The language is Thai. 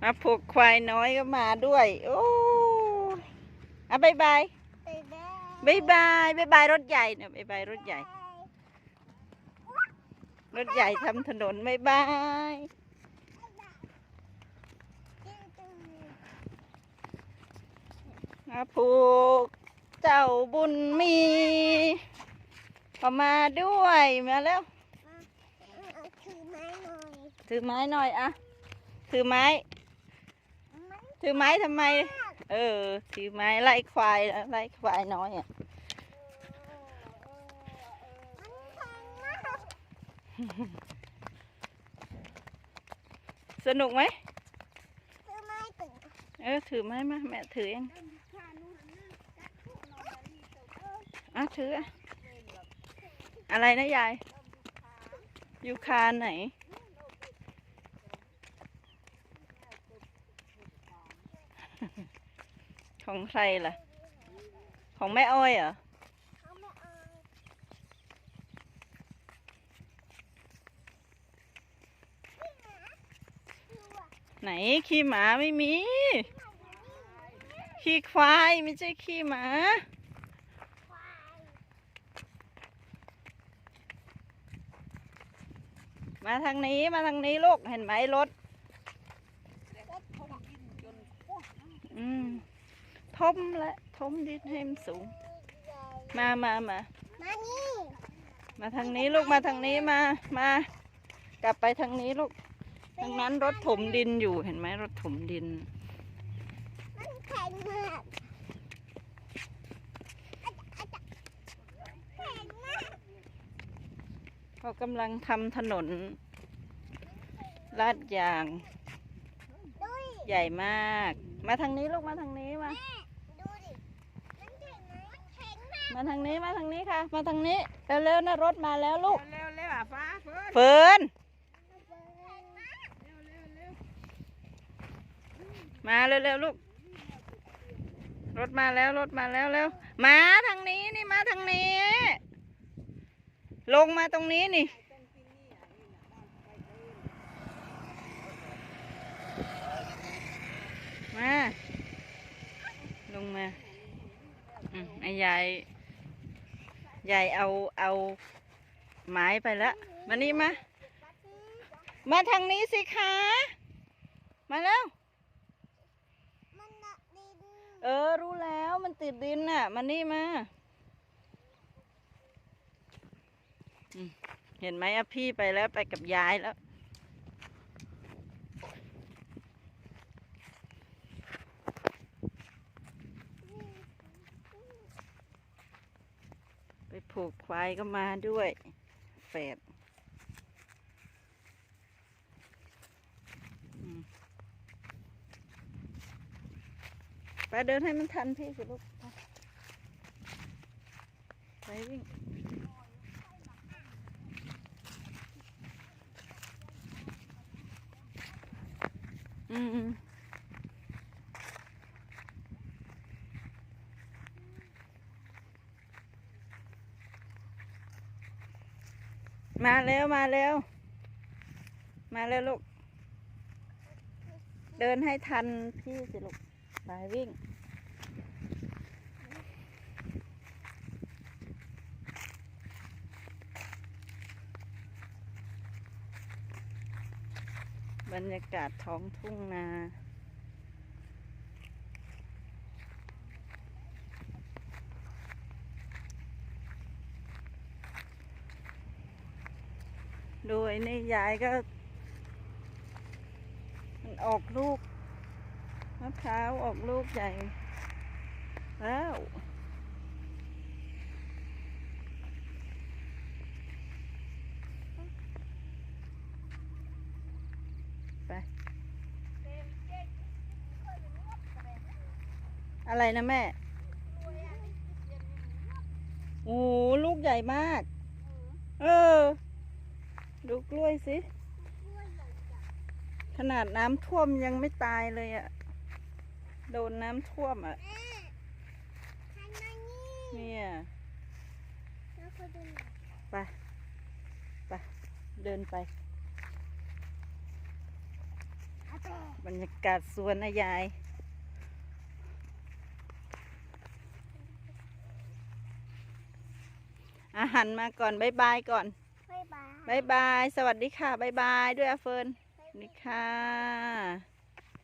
มาผูกควายน้อยก็มาด้วย โอ้ยอะบายบายบายบายบายบายรถใหญ่เนี่ยบายบายรถใหญ่ รถใหญ่ทำถนนบายบายมาผูกเจ้าบุญมีก็มาด้วยมาแล้ว ไม้หน่อยถือไม้หน่อยอะถือไม้มันถือไม้ทำไม เออ ถือไม้ไล่ควายไล่ควายน้อยอะ มันแข็งมากสนุกไหมถือไม้ตึงเออ ถือไม้มา แม่ถือเองอะถืออะอะไรนะยาย ยูคาไหน ของใครล่ะ ของแม่อ้อยเหรอไม่เอาดูอะไหน ขี้หมาไม่มี ขี้ควายไม่ใช่ขี้หมา ควาย มาทางนี้มาทางนี้ลูกเห็นไหมรถอืมทมและทมดินให้มันสูง มามามามานี่มาทางนี้ลูกมาทางนี้มา มา กลับไปทางนี้ลูกทางนั้นรถถมดินอยู่เห็นไหมรถถมดินมันแข็งมากอาจจะอาจจะแข็งมาก เขากำลังทำถนน ลาดยางดูดิใหญ่มาก มาทางนี้ลูกมาทางนี้มาแม่ดูดิมันแข็งไหมมันแข็งมากมาทางนี้มาทางนี้ค่ะ มาทางนี้เร็วๆนะรถมาแล้วลูกเร็วเร็วๆอะฟ้าเฟิร์นเฟิร์นแข็งมากเร็วเร็วเร็วมาเร็วๆลูก รถมาแล้วรถมาแล้วเร็วมาทางนี้นี่มาทางนี้ ลงมาตรงนี้นี่ มา ลงมาอืมไอ้ยายยายเอาเอาไม้ไปแล้วมานี่มา มาทางนี้สิคะ มาแล้ว มันหนักดิน เออรู้แล้วมันติดดินน่ะ มานี่มาอืม เห็นไหมอะพี่ไปแล้วไปกับยายแล้วไปผูกควายก็มาด้วยแฝดไปเดินให้มันทันพี่สิลูก ไปวิ่ง อืมมมาเร็วมาเร็วมาเร็วลูก เดินให้ทันพี่สิลูกไปวิ่ง บรรยากาศท้องทุ่งนาดูไอ้นี่ยายก็ มันออกลูกมะพร้าวออกลูกใหญ่แล้ว อะไรนะแม่ โอ้โหลูกใหญ่มาก เออ ดูกล้วยสิ ขนาดน้ำท่วมยังไม่ตายเลยอะ่ะโดนน้ำท่วมอะ่ะแม่หันมานี่เนี่ยแล้วเขาดูหน่อยไป ไป เดินไป บรรยากาศสวนนะยาย อาหารมาก่อนบายบายก่อนบ๊ายบายบายบาย สวัสดีค่ะบายบายด้วยอาเฟิร์นสวัสดีค่ะ